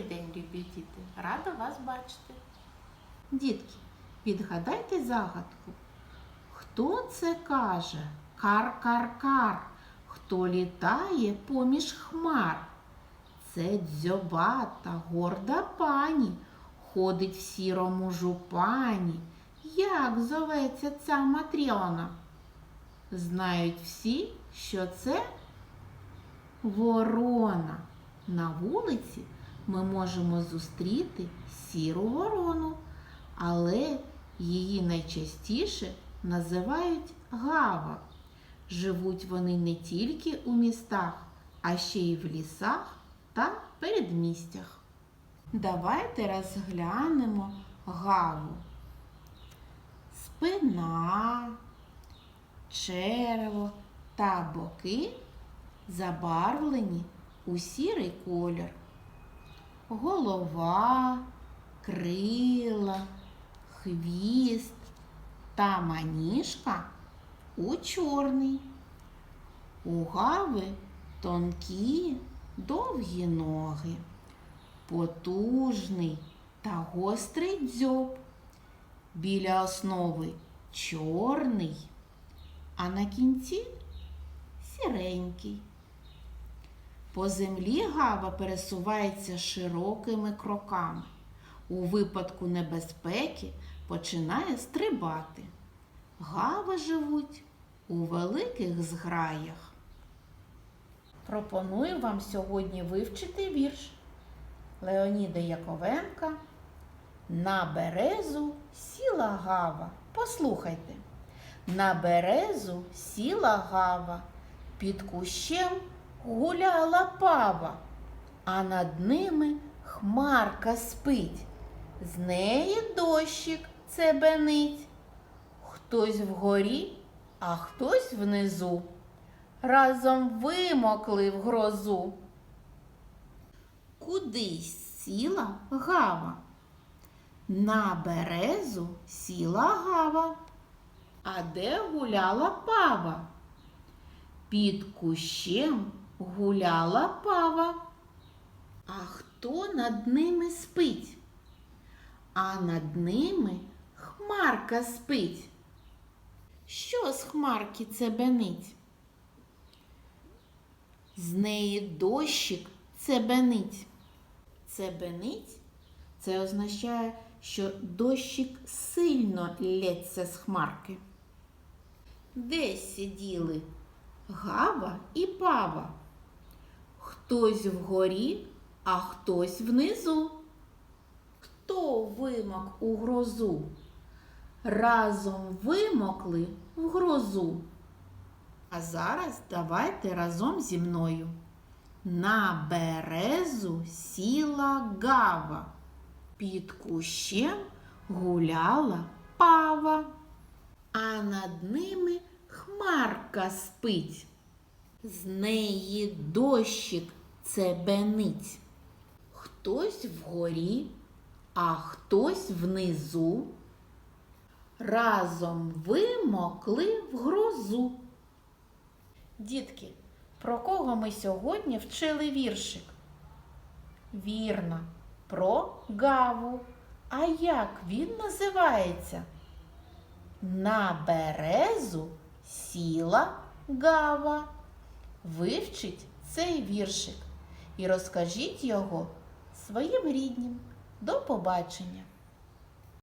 Добрий день, любі діти! Рада вас бачити. Дітки, відгадайте загадку. Хто це каже? Кар-кар-кар. Хто літає поміж хмар? Це дзьобата, горда пані, ходить в сірому жупані. Як зоветься ця матрьона? Знають всі, що це ворона. На вулиці ми можемо зустріти сіру ворону, але її найчастіше називають гава. Живуть вони не тільки у містах, а ще й в лісах та передмістях. Давайте розглянемо гаву. Спина, черево та боки забарвлені у сірий колір. Голова, крила, хвіст та маніжка у чорний. У гави тонкі довгі ноги, потужний та гострий дзьоб. Біля основи чорний, а на кінці сіренький. По землі гава пересувається широкими кроками. У випадку небезпеки починає стрибати. Гави живуть у великих зграях. Пропоную вам сьогодні вивчити вірш Леоніда Яковенка На березу сіла гава. Послухайте. На березу сіла гава, під кущем гуляла пава, а над ними хмарка спить. З неї дощик цебенить. Хтось вгорі, а хтось внизу. Разом вимокли в грозу. Кудись сіла гава. На березу сіла гава. А де гуляла пава? Під кущем гуляла пава. А хто над ними спить? А над ними хмарка спить. Що з хмарки цебенить? З неї дощик цебенить. Цебенить це означає, що дощик сильно лється з хмарки. Де сиділи гава і пава? Хтось вгорі, а хтось внизу. Хто вимок у грозу? Разом вимокли в грозу. А зараз давайте разом зі мною. На березу сіла гава, під кущем гуляла пава, а над ними хмарка спить. З неї дощик цебенить. Хтось вгорі, а хтось внизу. Разом вимокли в грозу. Дітки, про кого ми сьогодні вчили віршик? Вірно, про гаву. А як він називається? На березу сіла гава. Вивчіть цей віршик і розкажіть його своїм ріднім. До побачення!